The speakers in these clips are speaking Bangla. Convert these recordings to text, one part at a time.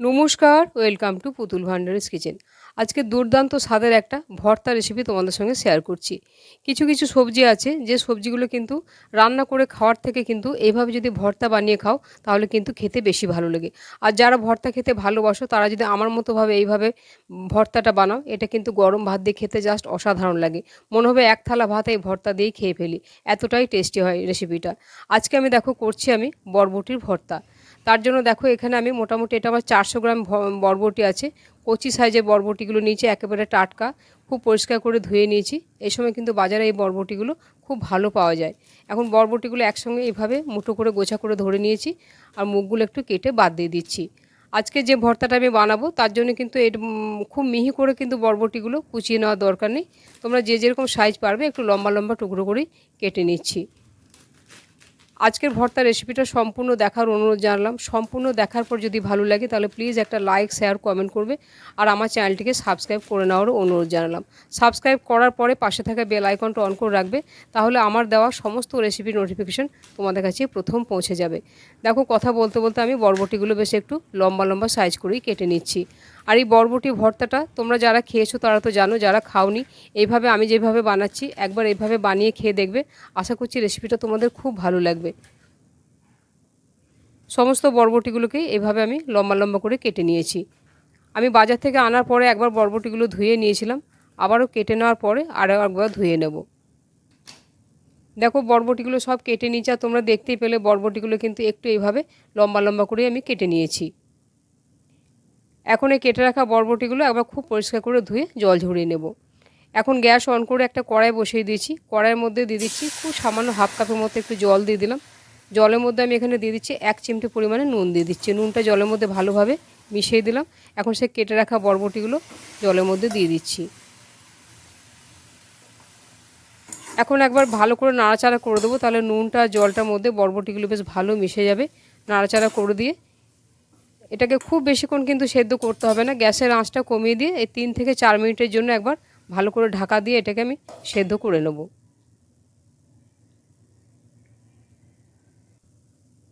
নমস্কার ওয়েলকাম টু পুতুল ভান্ডারিস কিচেন আজকে দুর্দান্ত স্বাদের একটা ভর্তা রেসিপি তোমাদের সঙ্গে শেয়ার করছি। কিছু কিছু সবজি আছে, যে সবজিগুলো কিন্তু রান্না করে খাওয়ার থেকে কিন্তু এইভাবে যদি ভর্তা বানিয়ে খাও, তাহলে কিন্তু খেতে বেশি ভালো লাগে। আর যারা ভর্তা খেতে ভালোবাসো, তারা যদি আমার মতোভাবে এইভাবে ভর্তাটা বানাও, এটা কিন্তু গরম ভাত দিয়ে খেতে জাস্ট অসাধারণ লাগে। মনে হবে এক থালা ভাত এই ভর্তা দিয়েই খেয়ে ফেলি। এতটাই টেস্টি হয় রেসিপিটা আজকে আমি দেখো, করছি আমি বরবটির ভর্তা। তার জন্য দেখো এখানে আমি মোটামুটি এটা আমার চারশো গ্রাম বরবটি আছে। কচি সাইজের বরবটিগুলো নিয়েছি, একেবারে টাটকা। খুব পরিষ্কার করে ধুয়ে নিয়েছি। এই সময় কিন্তু বাজারে এই বরবটিগুলো খুব ভালো পাওয়া যায়। এখন বরবটিগুলো একসঙ্গে এইভাবে মুঠো করে, গোছা করে ধরে নিয়েছি আর মুখগুলো একটু কেটে বাদ দিয়ে দিচ্ছি। আজকে যে ভর্তাটা আমি বানাবো, তার জন্য কিন্তু এর খুব মিহি করে কিন্তু বরবটিগুলো কুচিয়ে নেওয়ার দরকার নেই। তোমরা যে যেরকম সাইজ পারবে, একটু লম্বা লম্বা টুকরো করেই কেটে নিচ্ছি। আজকের ভর্তা রেসিপিটা সম্পূর্ণ দেখার অনুরোধ জানালাম। সম্পূর্ণ দেখার পর যদি ভালো লাগে তাহলে প্লিজ একটা লাইক শেয়ার কমেন্ট করবে। আর আমার চ্যানেলটিকে সাবস্ক্রাইব করে নেওয়ারও অনুরোধ জানালাম। সাবস্ক্রাইব করার পরে পাশে থাকা বেল আইকনটা অন করে রাখবে। তাহলে আমার দেওয়া সমস্ত রেসিপির নোটিফিকেশন তোমাদের কাছে প্রথম পৌঁছে যাবে। দেখো, কথা বলতে বলতে আমি বরবটিগুলো বেশ একটু লম্বা লম্বা সাইজ করেই কেটে নিচ্ছি। আর এই বরবটি ভর্তাটা তোমরা যারা খেয়েছো তারা তো জানো, যারা খাওনি, এইভাবে আমি যেভাবে বানাচ্ছি, একবার এইভাবে বানিয়ে খেয়ে দেখবে। আশা করছি রেসিপিটা তোমাদের খুব ভালো লাগবে। সমস্ত বরবটিগুলোকে এভাবে আমি লম্বা লম্বা করে কেটে নিয়েছি। আমি বাজার থেকে আনার পরে একবার বরবটিগুলো ধুয়ে নিয়েছিলাম, আবারও কেটে নেওয়ার পরে আরও একবার ধুয়ে নেব। দেখো বরবটিগুলো সব কেটে নিয়েছি, আর তোমরা দেখতেই পেলে বরবটিগুলো কিন্তু একটু এইভাবে লম্বা লম্বা করে আমি কেটে নিয়েছি। এখন এই কেটে রাখা বরবটিগুলো একবার খুব পরিষ্কার করে ধুয়ে জল ঝরিয়ে নেব। এখন গ্যাস অন করে একটা কড়াই বসিয়ে দিয়েছি। কড়াইয়ের মধ্যে দিয়ে দিচ্ছি খুব সামান্য হাফ কাপের মতো একটু জল দিয়ে দিলাম। জলের মধ্যে আমি এখানে দিয়ে দিচ্ছি এক চিমটি পরিমাণে নুন দিয়ে দিচ্ছি। নুনটা জলের মধ্যে ভালোভাবে মিশিয়ে দিলাম। এখন সে কেটে রাখা বরবটিগুলো জলের মধ্যে দিয়ে দিচ্ছি। এখন একবার ভালো করে নাড়াচাড়া করে দেবো, তাহলে নুনটা জলটার মধ্যে বরবটিগুলো বেশ ভালো মিশে যাবে। নাড়াচাড়া করে দিয়ে এটাকে খুব বেশিক্ষণ কিন্তু সেদ্ধ করতে হবে না। গ্যাসের আঁচটা কমিয়ে দিয়ে এই তিন থেকে চার মিনিটের জন্য একবার ভালো করে ঢাকা দিয়ে এটাকে আমি সেদ্ধ করে নেব।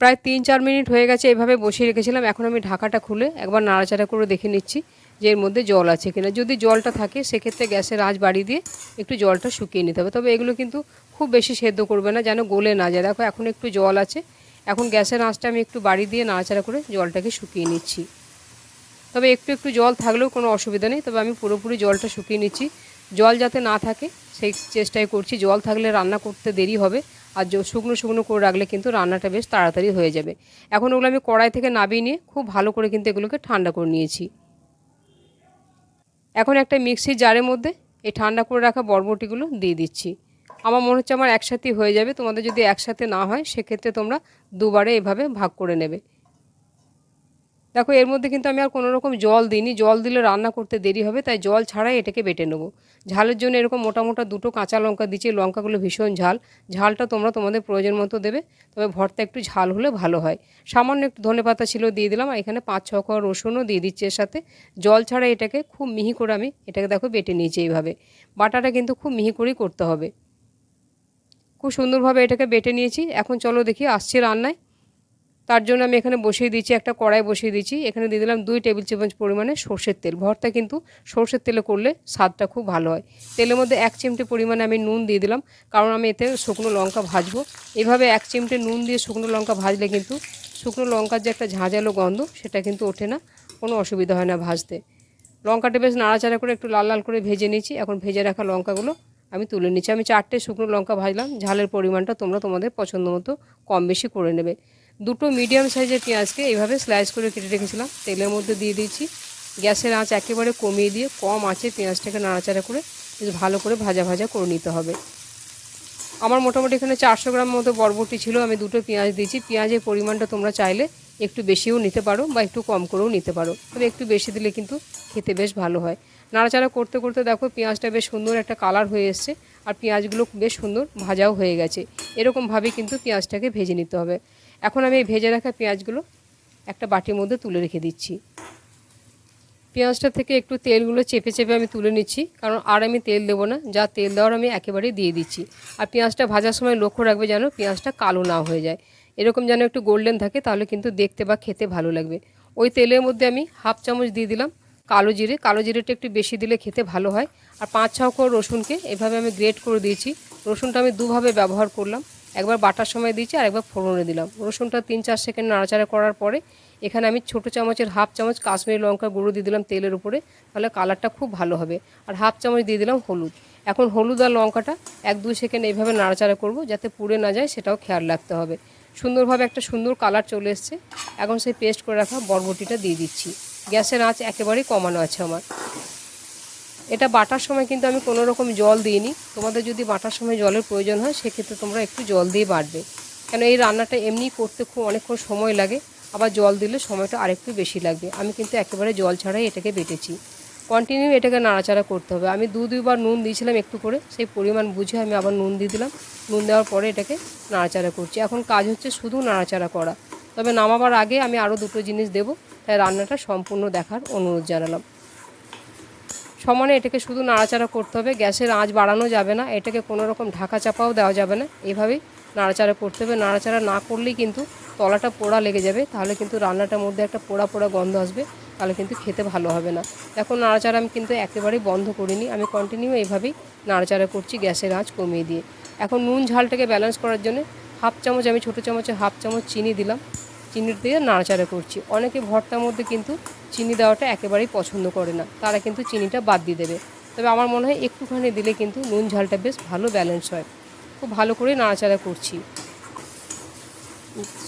প্রায় তিন চার মিনিট হয়ে গেছে এভাবে বসিয়ে রেখেছিলাম। এখন আমি ঢাকাটা খুলে একবার নাড়াচাড়া করে দেখে নিচ্ছি যে এর মধ্যে জল আছে কিনা। যদি জলটা থাকে, সেক্ষেত্রে গ্যাসের আঁচ বাড়িয়ে দিয়ে একটু জলটা শুকিয়ে নিতে হবে। তবে এগুলো কিন্তু খুব বেশি সেদ্ধ করবে না, যেন গলে না যায়। দেখো, এখন একটু জল আছে। এখন গ্যাসের আঁচটা আমি একটু বাড়ি দিয়ে নাড়াচাড়া করে জলটাকে শুকিয়ে নিচ্ছি। তবে একটু একটু জল থাকলেও কোনো অসুবিধা নেই, তবে আমি পুরোপুরি জলটা শুকিয়ে নিচ্ছি। জল যাতে না থাকে, সেই চেষ্টাই করছি। জল থাকলে রান্না করতে দেরি হবে, আর শুকনো শুকনো করে রাখলে কিন্তু রান্নাটা বেশ তাড়াতাড়ি হয়ে যাবে। এখন ওগুলো আমি কড়াই থেকে নাবিয়ে নিয়ে খুব ভালো করে কিন্তু এগুলোকে ঠান্ডা করে নিয়েছি। এখন একটা মিক্সির জারের মধ্যে এই ঠান্ডা করে রাখা বরবটিগুলো দিয়ে দিচ্ছি। আমার মনে হচ্ছে আমার একসাথেই হয়ে যাবে। তোমাদের যদি একসাথে না হয়, সেক্ষেত্রে তোমরা দুবারে এভাবে ভাগ করে নেবে। দেখো, এর মধ্যে কিন্তু আমি আর কোনো রকম জল দিইনি। জল দিলে রান্না করতে দেরি হবে, তাই জল ছাড়াই এটাকে বেটে নেব। ঝালের জন্য এরকম মোটা মোটা দুটো কাঁচা লঙ্কা দিচ্ছি লঙ্কাগুলো ভীষণ ঝাল। ঝালটা তোমরা তোমাদের প্রয়োজন মতো দেবে, তবে ভর্তা একটু ঝাল হলে ভালো হয়। সামান্য একটু ধনে পাতা ছিল দিয়ে দিলাম, আর এখানে পাঁচ ছ কোয়া রসুনও দিয়ে দিচ্ছি এর সাথে। জল ছাড়া এটাকে খুব মিহি করে আমি, এটাকে দেখো বেটে নিয়েছি এইভাবে। বাটাটা কিন্তু খুব মিহি করেই করতে হবে। খুব সুন্দরভাবে এটাকে বেটে নিয়েছি। এখন চলো দেখি আসছি রান্নায়। তার জন্য আমি এখানে বসিয়ে দিচ্ছি একটা কড়াই বসিয়ে দিচ্ছি এখানে দিয়ে দিলাম দুই টেবিল চামচ পরিমাণে সর্ষের তেল। ভর্তা কিন্তু সর্ষের তেলে করলে স্বাদটা খুব ভালো হয়। তেলের মধ্যে এক চিমটে পরিমাণে আমি নুন দিয়ে দিলাম, কারণ আমি এতে শুকনো লঙ্কা ভাজবো। এভাবে এক চিমটে নুন দিয়ে শুকনো লঙ্কা ভাজলে কিন্তু শুকনো লঙ্কার যে একটা ঝাঁঝালো গন্ধ, সেটা কিন্তু ওঠে না। কোনো অসুবিধা হয় না ভাজতে। লঙ্কাটা বেশ নাড়াচাড়া করে একটু লাল লাল করে ভেজে নিয়েছি। এখন ভেজে রাখা লঙ্কাগুলো আমি তুলে নিচ্ছি। আমি চারটে শুকনো লঙ্কা ভাজলাম। ঝালের পরিমাণটা তোমরা তোমাদের পছন্দ মতো কম বেশি করে নেবে। দুটো মিডিয়াম সাইজের পেঁয়াজকে এইভাবে স্লাইস করে কেটে রেখেছিলাম। তেলের মধ্যে দিয়ে দিয়েছি। গ্যাসের আঁচ একেবারে কমিয়ে দিয়ে কম আঁচে পেঁয়াজটাকে নাড়াচাড়া করে বেশ ভালো করে ভাজা ভাজা করে নিতে হবে। আমার মোটামুটি এখানে চারশো গ্রাম মতো বরবটি ছিল। আমি দুটো পেঁয়াজ দিয়েছি। পেঁয়াজের পরিমাণটা তোমরা চাইলে একটু বেশিও নিতে পারো বা একটু কম করেও নিতে পারো। তবে একটু বেশি দিলে কিন্তু খেতে বেশ ভালো হয়। নাড়াচাড়া করতে করতে দেখো পেঁয়াজটা বেশ সুন্দর একটা কালার হয়ে এসছে আর পেঁয়াজগুলো বেশ সুন্দর ভাজাও হয়ে গেছে। এরকমভাবে কিন্তু পেঁয়াজটাকে ভেজে নিতে হবে। এখন আমি এই ভেজে রাখা পেঁয়াজগুলো একটা বাটির মধ্যে তুলে রেখে দিচ্ছি। পেঁয়াজটা থেকে একটু তেলগুলো চেপে চেপে আমি তুলে নিচ্ছি, কারণ আর আমি তেল দেবো না, যা তেল দেওয়ার আমি একেবারেই দিয়ে দিচ্ছি। আর পেঁয়াজটা ভাজার সময় লক্ষ্য রাখবে যেন পেঁয়াজটা কালো না হয়ে যায়। এরকম যেন একটু গোল্ডেন থাকে, তাহলে কিন্তু দেখতে বা খেতে ভালো লাগবে। ওই তেলের মধ্যে আমি হাফ চামচ দিয়ে দিলাম কালো জিরে, কালো জিরেটা একটু বেশি দিলে খেতে ভালো হয়। আর পাঁচ ছ রসুনকে এভাবে আমি গ্রেট করে দিয়েছি। রসুনটা আমি দুভাবে ব্যবহার করলাম। একবার বাটার সময় দিয়েছি, আর একবার ফোড়নে দিলাম। রসুনটা তিন চার সেকেন্ড নাড়াচাড়া করার পরে এখানে আমি ছোটো চামচের হাফ চামচ কাশ্মীরি লঙ্কা গুঁড়ো দিয়ে দিলাম তেলের উপরে, তাহলে কালারটা খুব ভালো হবে। আর হাফ চামচ দিয়ে দিলাম হলুদ। এখন হলুদ আর লঙ্কাটা এক দুই সেকেন্ড এইভাবে নাড়াচাড়া করব যাতে পুড়ে না যায়, সেটাও খেয়াল রাখতে হবে। সুন্দরভাবে একটা সুন্দর কালার চলে এসছে। এখন সেই পেস্ট করে রাখা বরবটিটা দিয়ে দিচ্ছি। গ্যাসের আঁচ একেবারেই কমানো আছে আমার। এটা বাটার সময় কিন্তু আমি কোনো রকম জল দিইনি। তোমাদের যদি বাটার সময় জলের প্রয়োজন হয়, সেক্ষেত্রে তোমরা একটু জল দিয়ে বাটবে। কেন, এই রান্নাটা এমনি করতে খুব অনেকক্ষণ সময় লাগে। আবার জল দিলে সময়টা আরেকটু বেশি লাগবে। আমি কিন্তু একেবারে জল ছাড়াই এটাকে বেটেছি। কন্টিনিউ এটাকে নাড়াচাড়া করতে হবে। আমি দু, দুইবার নুন দিয়েছিলাম একটু করে। সেই পরিমাণ বুঝে আমি আবার নুন দিয়ে দিলাম। নুন দেওয়ার পরে এটাকে নাড়াচাড়া করছি। এখন কাজ হচ্ছে শুধু নাড়াচাড়া করা। তবে নামাবার আগে আমি আরও দুটো জিনিস দেব, তাই রান্নাটা সম্পূর্ণ দেখার অনুরোধ জানালাম। সমানে এটাকে শুধু নাড়াচাড়া করতে হবে, গ্যাসের আঁচ বাড়ানো যাবে না, এটাকে কোনো রকম ঢাকা চাপাও দেওয়া যাবে না, এভাবেই নাড়াচাড়া করতে হবে। নাড়াচাড়া না করলেই কিন্তু তলাটা পোড়া লেগে যাবে, তাহলে কিন্তু রান্নাটার মধ্যে একটা পোড়া পোড়া গন্ধ আসবে, তাহলে কিন্তু খেতে ভালো হবে না। এখন নাড়াচাড়া আমি কিন্তু একেবারেই বন্ধ করিনি, আমি কন্টিনিউ এইভাবেই নাড়াচাড়া করছি গ্যাসের আঁচ কমিয়ে দিয়ে। এখন নুন ঝালটাকে ব্যালেন্স করার জন্য হাফ চামচ, আমি ছোটো চামচে হাফ চামচ চিনি দিলাম। চিনি দিয়ে নাড়াচাড়া করছি। অনেকে ভর্তার মধ্যে কিন্তু চিনি দেওয়াটা একেবারেই পছন্দ করে না। তারা কিন্তু চিনিটা বাদ দিয়ে দেবে। তবে আমার মনে হয় একটুখানি দিলে কিন্তু নুন ঝালটা বেশ ভালো ব্যালেন্স হয়। খুব ভালো করে নাড়াচাড়া করছি।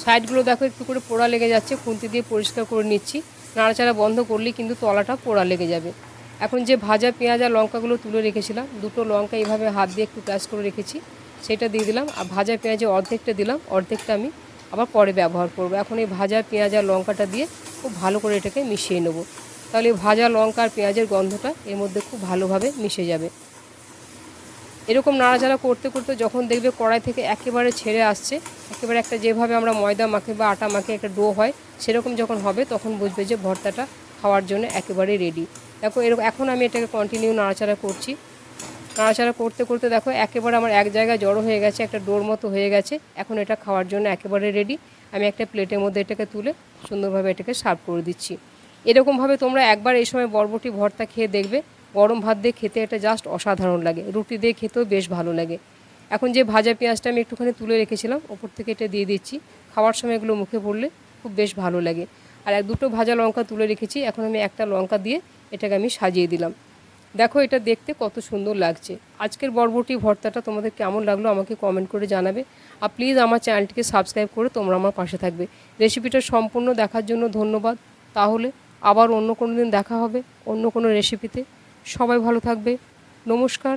সাইডগুলো দেখো, একটু করে পোড়া লেগে যাচ্ছে। খুন্তি দিয়ে পরিষ্কার করে নিচ্ছি। নাড়াচাড়া বন্ধ করলেই কিন্তু তলাটা পোড়া লেগে যাবে। এখন যে ভাজা পেঁয়াজ আর লঙ্কাগুলো তুলে রেখেছিলাম, দুটো লঙ্কা এইভাবে হাত দিয়ে একটু প্যাচ করে রেখেছি। সেটা দিয়ে দিলাম, আর ভাজা পেঁয়াজে অর্ধেকটা দিলাম, অর্ধেকটা আমি আবার পরে ব্যবহার করব। এখন এই ভাজা পেঁয়াজ আর লঙ্কাটা দিয়ে খুব ভালো করে এটাকে মিশিয়ে নেব। তাহলে ভাজা লঙ্কা আর পেঁয়াজের গন্ধটা এর মধ্যে খুব ভালোভাবে মিশে যাবে। এরকম নাড়াচাড়া করতে করতে যখন দেখবে কড়াই থেকে একেবারে ছেড়ে আসছে, একেবারে একটা যেভাবে আমরা ময়দা মাখে বা আটা মাখে একটা ডো হয়, সেরকম যখন হবে তখন বুঝবে যে ভর্তাটা খাওয়ার জন্য একেবারে রেডি দেখো এরকম, এখন আমি এটাকে কন্টিনিউ নাড়াচাড়া করছি। নাড়াচাড়া করতে করতে দেখো একেবারে আমার এক জায়গায় জড়ো হয়ে গেছে, একটা ডোর মতো হয়ে গেছে। এখন এটা খাওয়ার জন্য একেবারে রেডি আমি একটা প্লেটের মধ্যে এটাকে তুলে সুন্দরভাবে এটাকে সার্ভ করে দিচ্ছি। এরকমভাবে তোমরা একবার এই সময় বরবটি ভর্তা খেয়ে দেখবে। গরম ভাত দিয়ে খেতে এটা জাস্ট অসাধারণ লাগে। রুটি দিয়ে খেতেও বেশ ভালো লাগে। এখন যে ভাজা পেঁয়াজটা আমি একটুখানি তুলে রেখেছিলাম, ওপর থেকে এটা দিয়ে দিচ্ছি। খাওয়ার সময় এগুলো মুখে পড়লে খুব বেশ ভালো লাগে। আর এক দুটো ভাজা লঙ্কা তুলে রেখেছি। এখন আমি একটা লঙ্কা দিয়ে এটাকে আমি সাজিয়ে দিলাম। দেখো, এটা দেখতে কত সুন্দর লাগছে। আজকের বরবটি ভর্তাটা তোমাদের কেমন লাগল আমাকে কমেন্ট করে জানাবে। আর প্লিজ আমার চ্যানেলটিকে সাবস্ক্রাইব করে তোমরা আমার পাশে থাকবে। রেসিপিটা সম্পূর্ণ দেখার জন্য ধন্যবাদ। তাহলে আবার অন্য কোনো দিন দেখা হবে অন্য কোনো রেসিপিতে সবাই ভালো থাকবে। নমস্কার।